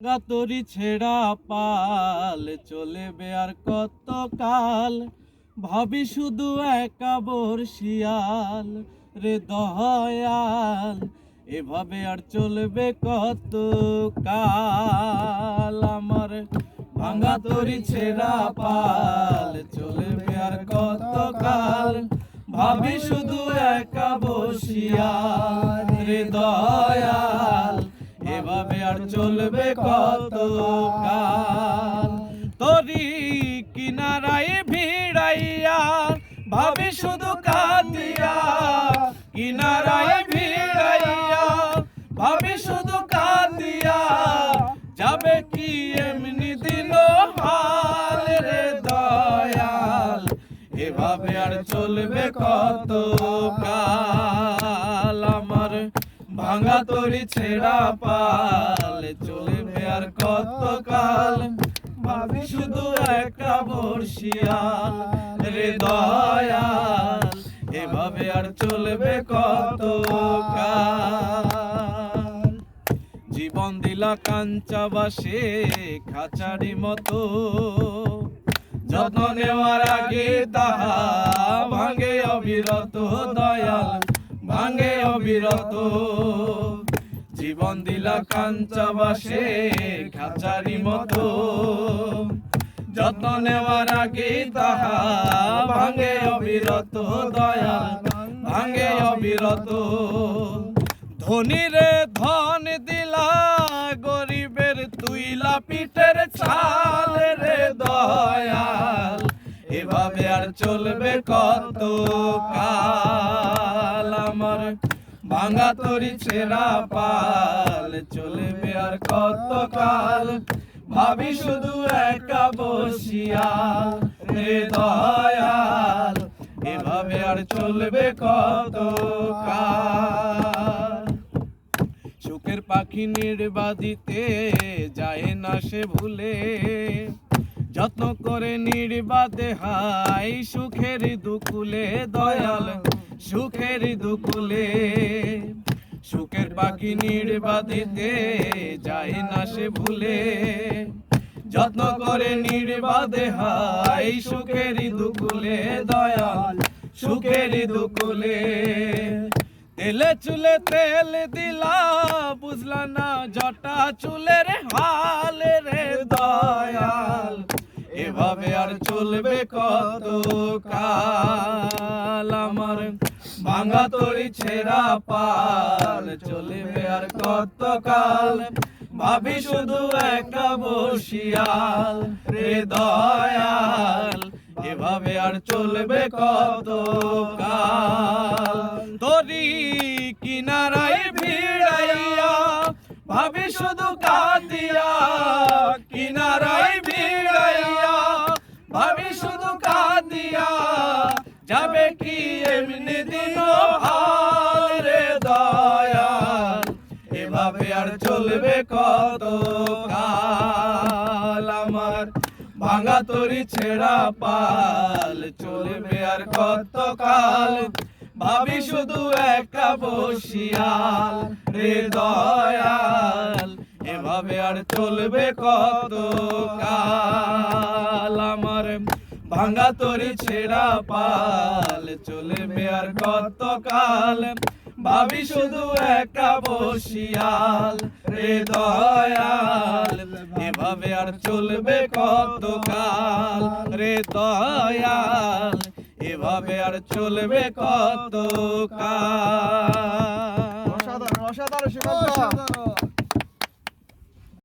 গাতরি ছেড়া পাল চলবে আর কত কাল? ভাবি শুধু একা বর্ষিয়াল রে দয়াল, এভাবে আর চলবে কত কাল? আমার ভাঙা তরি ছেড়া পাল চলবে আর কত কাল? ভাবি শুধু একা বসিয়াল রে দয়াল। এভাবে আর চলবে কত কাল। তরি কিনারায় ভিড়াইয়া, ভাবি শুধু কাঁদিয়া, কিনারায় ভিড়াইয়া, ভাবি শুধু কাঁদিয়া, যাবে কি এমনি দিন হাল রে দয়াল? এভাবে আর চলবে কত কাল? ভাঙা তরি ছেড়া পাল, চলবে আর কত কাল ভাবি শুধু একা বর্ষিয়াল রে দয়াল, এভাবে আর চলবে কত কাল জীবন দিলা কাঞ্চা বাসে, খাঁচারি মতো। যত্ন নেওয়ার আগে তাহা ভাঙে অবিরত দয়াল। ভাঙে অবিরত। জীবন দিলা কাঞ্চা বাসে খাঁচারি মতো। যত্ন নেওয়ার আগে তাহা ভাঙে অবিরত দয়া ভাঙে অবিরত। ধনীরে ধন দিলা কত কাল? আমার ভাঙা তরি ছেঁড়া পাল চলবে আর কত কাল? ভাবি শুধু একা বসিয়া রে দয়াল, এভাবে আর চলবে কত কাল? সুখের পাখি নির্বাদিতে যায় না সে ভুলে। যত্ন করে নির্বাদে হাই, সুখের দুকুলে দয়াল, সুখের দুকুলে। সুখের পাখি নির্বাদিতে যায় না সে ভুলে। যত্ন করে নির্বাদে হাই, সুখের দুকুলে দয়াল, সুখের দুকুলে। তেলে চুলে তেল দিলা, বুঝলা না জটা চুলের হাল রে দয়াল। এভাবে আর চলবে কত কাল আমার ভাঙা তরি ছেঁড়া পাল, চলবে আর কত কাল ভাবি শুধু একটা বসিয়াল, রে দয়াল, এভাবে আর চলবে কত কাল তরি কিনারায় ভিড়াইয়া ভাবি শুধু কাঁদিয়া, কিনারায় ভিড়াইয়া। ভাবি শুধু কাঁদিয়া, যাবে কি এমনি দিন রে দয়াল এভাবে আর চলবে কত কাল আমার? ভাঙা তরি ছেঁড়া পাল, চলবে আর কত কাল? ভাবি শুধু একা বসিয়াল রে এভাবে আর চলবে কত কাল? আমার ভাঙা তরি ছেঁড়া পাল চলবে আর কত কাল? ভাবি শুধু একা বসিয়াল রে দয়াল এভাবে আর চলবে কত কাল? রে দয়াল এভাবে আর চলবে কত কাল? অসাধারণ অসাধারণ।